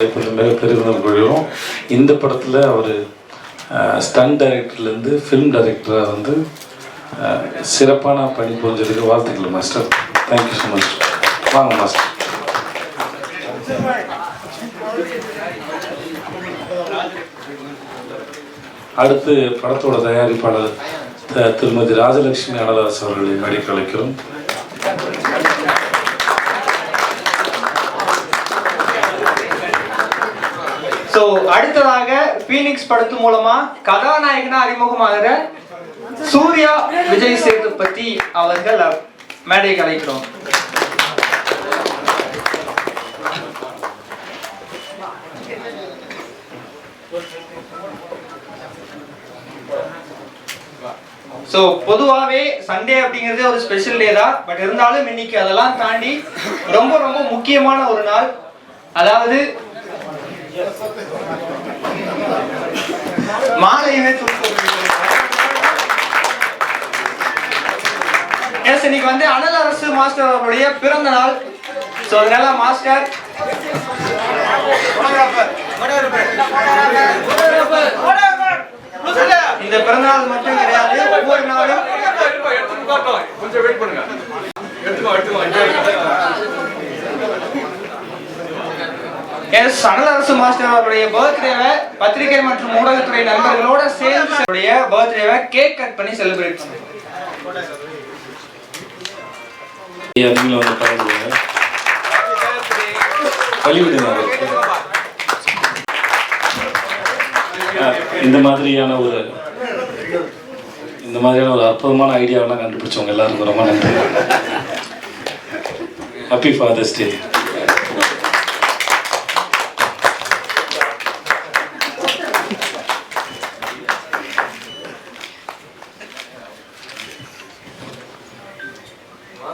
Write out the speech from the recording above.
மிக பெருமிதம் கொள்கிறோம் இந்த படத்தில் அவர் ஸ்டன் டைரக்டர்லேருந்து ஃபிலிம் டைரக்டராக வந்து சிறப்பான பணி புரிஞ்சதுக்கு வாழ்த்துக்கள் master thank you so much வாங்க மாஸ்டர் அடுத்து படத்தோட தயாரிப்பாளர் த- திருமதி ராஜலட்சுமி அனலாஸ் அவர்களை நடிக்க அழைக்கிறோம் ஸோ அடுத்ததாக பீனிக்ஸ் படத்து மூலமா கதாநாயகனா அறிமுகமாகிற சூர்யா விஜய் சேதுபதி அவர்கள் மேடை அழைக்கிறோம் ஸோ பொதுவாகவே சண்டே அப்படிங்கிறது ஒரு ஸ்பெஷல் டே தான். பட் இருந்தாலும் இன்னைக்கு அதெல்லாம் தாண்டி ரொம்ப ரொம்ப முக்கியமான ஒரு நாள். அதாவது மாலையுமே எஸ் இன்னைக்கு வந்து அனல் அரசு மாஸ்டர் அவருடைய பிறந்த நாள். ஸோ அதனால மாஸ்டர். இந்த பிறந்த நாள் மட்டும் கிடையாது ஒவ்வொரு நாளும். கொஞ்சம் வெயிட் பண்ணுங்க. எடுத்துக்கோ எடுத்துக்கோ. எஸ் அனல் அரசு மாஸ்டர் அவருடைய பர்த்டேவை பத்திரிகை மற்றும் ஊடகத்துறை நண்பர்களோட சேர்ந்து பர்த்டேவை கேக் கட் பண்ணி செலிப்ரேட் பண்ணுவோம் இந்த மாதிரியான ஒரு இந்த மாதிரியான ஒரு அற்புதமான ஐடியாவெல்லாம் கண்டுபிடிச்சவங்க எல்லாருக்கும் ரொம்ப நன்றி. ஹாப்பி ஃபாதர்ஸ் டே